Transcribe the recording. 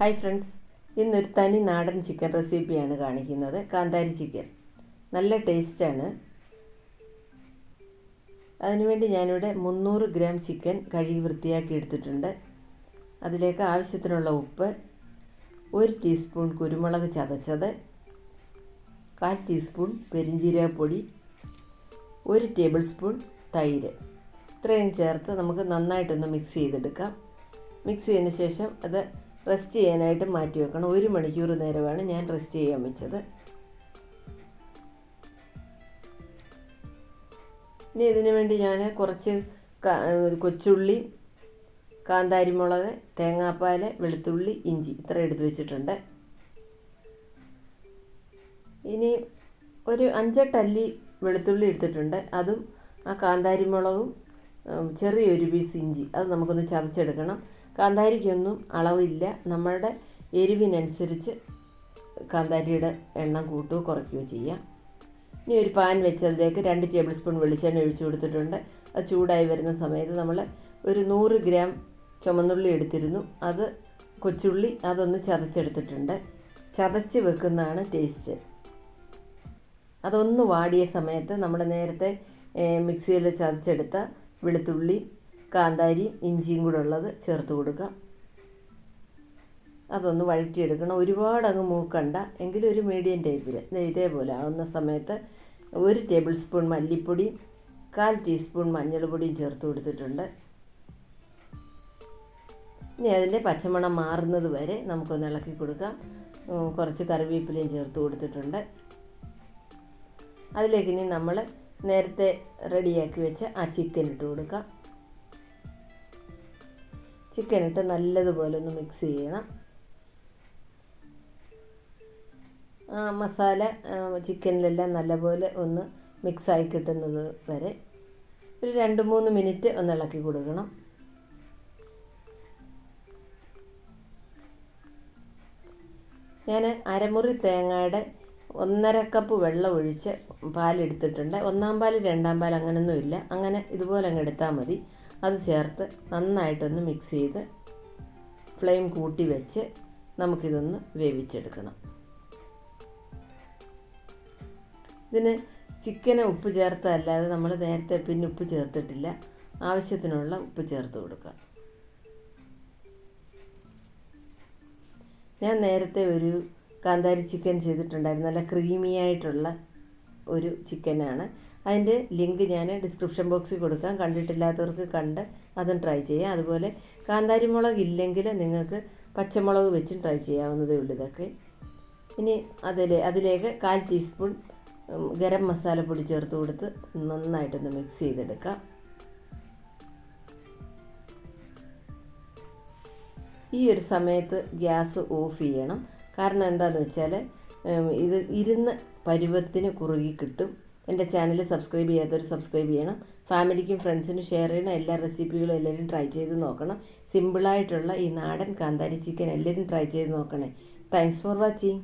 Hi friends ഇന്നൊരു തനി നാടൻ ചിക്കൻ റെസിപ്പിയാണ് കാണിക്കുന്നത്. കാന്താരി ചിക്കൻ നല്ല ടേസ്റ്റാണ് അതിനുവേണ്ടി ഞാനിവിടെ മുന്നൂറ് ഗ്രാം ചിക്കൻ കഴുകി വൃത്തിയാക്കി എടുത്തിട്ടുണ്ട്. അതിലേക്ക് ആവശ്യത്തിനുള്ള ഉപ്പ് ഒരു ടീസ്പൂൺ കുരുമുളക് ചതച്ചത് കാൽ ടീസ്പൂൺ പെരിഞ്ജീരകപ്പൊടി ഒരു ടേബിൾ സ്പൂൺ തൈര്. ഇത്രയും ചേർത്ത് നമുക്ക് നന്നായിട്ടൊന്ന് മിക്സ് ചെയ്തെടുക്കാം. മിക്സ് ചെയ്തതിന് ശേഷം അത് റെസ്റ്റ് ചെയ്യാനായിട്ട് മാറ്റി വെക്കണം. ഒരു മണിക്കൂർ നേരമാണ് ഞാൻ റെസ്റ്റ് ചെയ്യാൻ വെച്ചത്. ഇനി ഇതിനു വേണ്ടി ഞാൻ കുറച്ച് കൊച്ചുള്ളി കാന്താരിമുളക് തേങ്ങാപ്പാൽ വെളുത്തുള്ളി ഇഞ്ചി ഇത്ര എടുത്തു വെച്ചിട്ടുണ്ട്. ഇനി ഒരു അഞ്ചെട്ടല്ലി വെളുത്തുള്ളി എടുത്തിട്ടുണ്ട്. അതും ആ കാന്താരിമുളകും ചെറിയൊരു പീസ് ഇഞ്ചി. അത് നമുക്കൊന്ന് ചതച്ചെടുക്കണം. കാന്താരിക്കൊന്നും അളവില്ല. നമ്മളുടെ എരിവിനനുസരിച്ച് കാന്താരിയുടെ എണ്ണം കൂട്ടുകയോ കുറയ്ക്കുകയോ ചെയ്യാം. ഇനി ഒരു പാൻ വെച്ച് അതിലേക്ക് രണ്ട് ടേബിൾ സ്പൂൺ വെളിച്ചെണ്ണ ഒഴിച്ചു കൊടുത്തിട്ടുണ്ട്. അത് ചൂടായി വരുന്ന സമയത്ത് നമ്മൾ ഒരു നൂറ് ഗ്രാം ചുമന്നുള്ളി എടുത്തിരുന്നു. അത് കൊച്ചുള്ളി അതൊന്ന് ചതച്ചെടുത്തിട്ടുണ്ട്. ചതച്ച് വെക്കുന്നതാണ് ടേസ്റ്റ് അതൊന്ന് വാടിയ സമയത്ത് നമ്മൾ നേരത്തെ മിക്സിയിൽ ചതച്ചെടുത്ത വെളുത്തുള്ളി കാന്താരി ഇഞ്ചിയും കൂടെ ഉള്ളത് ചേർത്ത് കൊടുക്കാം അതൊന്ന് വഴറ്റിയെടുക്കണം. ഒരുപാട് അങ്ങ് മൂക്കണ്ട. എങ്കിലും ഒരു മീഡിയം ടൈപ്പിൽ ഇതേപോലെ ആവുന്ന സമയത്ത് ഒരു ടേബിൾ സ്പൂൺ മല്ലിപ്പൊടിയും കാൽ ടീസ്പൂൺ മഞ്ഞൾപ്പൊടിയും ചേർത്ത് കൊടുത്തിട്ടുണ്ട്. ഇനി അതിന്റെ പച്ചമണം മാറുന്നത് വരെ നമുക്കൊന്ന് ഇളക്കി കൊടുക്കാം. കുറച്ച് കറിവേപ്പിലയും ചേർത്ത് കൊടുത്തിട്ടുണ്ട്. അതിലേക്ക് ഇനി നമ്മൾ നേരത്തെ റെഡിയാക്കി വെച്ച് ആ ചിക്കൻ ഇട്ട് കൊടുക്കാം. ചിക്കൻ ഇട്ട് നല്ലതുപോലെ ഒന്ന് മിക്സ് ചെയ്യണം. ആ മസാല ചിക്കനിലെല്ലാം നല്ലപോലെ ഒന്ന് മിക്സായി കിട്ടുന്നത് വരെ ഒരു രണ്ട് മൂന്ന് മിനിറ്റ് ഒന്ന് ഇളക്കി കൊടുക്കണം. ഞാൻ അരമുറി തേങ്ങയുടെ ഒന്നര കപ്പ് വെള്ളം ഒഴിച്ച് പാലെടുത്തിട്ടുണ്ട്. ഒന്നാം പാൽ രണ്ടാം പാൽ അങ്ങനെയൊന്നുമില്ല അങ്ങനെ ഇതുപോലെ അങ്ങ് എടുത്താൽ മതി. അത് ചേർത്ത് നന്നായിട്ടൊന്ന് മിക്സ് ചെയ്ത് ഫ്ലെയിം കൂട്ടി വെച്ച് നമുക്കിതൊന്ന് വേവിച്ചെടുക്കണം. ഇതിന് ചിക്കന് ഉപ്പ് ചേർത്തതല്ലാതെ നമ്മൾ നേരത്തെ പിന്നെ ഉപ്പ് ചേർത്തിട്ടില്ല. ആവശ്യത്തിനുള്ള ഉപ്പ് ചേർത്ത് കൊടുക്കുക. ഞാൻ നേരത്തെ ഒരു കാന്താരി ചിക്കൻ ചെയ്തിട്ടുണ്ടായിരുന്നു. നല്ല ക്രീമി ആയിട്ടുള്ള ഒരു ചിക്കനാണ് അതിന്റെ ലിങ്ക് ഞാൻ ഡിസ്ക്രിപ്ഷൻ ബോക്സിൽ കൊടുക്കാം. കണ്ടിട്ടില്ലാത്തവർക്ക് കണ്ട് അതും ട്രൈ ചെയ്യാം. അതുപോലെ കാന്താരി മുളക് ഇല്ലെങ്കിൽ നിങ്ങൾക്ക് പച്ചമുളക് വെച്ചും ട്രൈ ചെയ്യാവുന്നതേ ഉള്ളൂ ഇതൊക്കെ. ഇനി അതിൽ അതിലേക്ക് കാൽ ടീസ്പൂൺ ഗരം പൊടി ചേർത്ത് കൊടുത്ത് നന്നായിട്ടൊന്ന് മിക്സ് ചെയ്തെടുക്കാം. ഈ ഒരു സമയത്ത് ഗ്യാസ് ഓഫ് ചെയ്യണം. കാരണം എന്താണെന്ന് വെച്ചാൽ ഇത് ഇരുന്ന് പരുവത്തിന് കുറുകി കിട്ടും. എന്റെ ചാനൽ സബ്സ്ക്രൈബ് ചെയ്യാത്തവർ സബ്സ്ക്രൈബ് ചെയ്യണം. ഫാമിലിക്കും ഫ്രണ്ട്സിനും ഷെയർ ചെയ്യണം. എല്ലാ റെസിപ്പികളും എല്ലാവരും ട്രൈ ചെയ്ത് നോക്കണം. സിമ്പിളായിട്ടുള്ള ഈ നാടൻ കാന്താരി ചിക്കൻ എല്ലാവരും ട്രൈ ചെയ്ത് നോക്കണേ. Thanks for watching.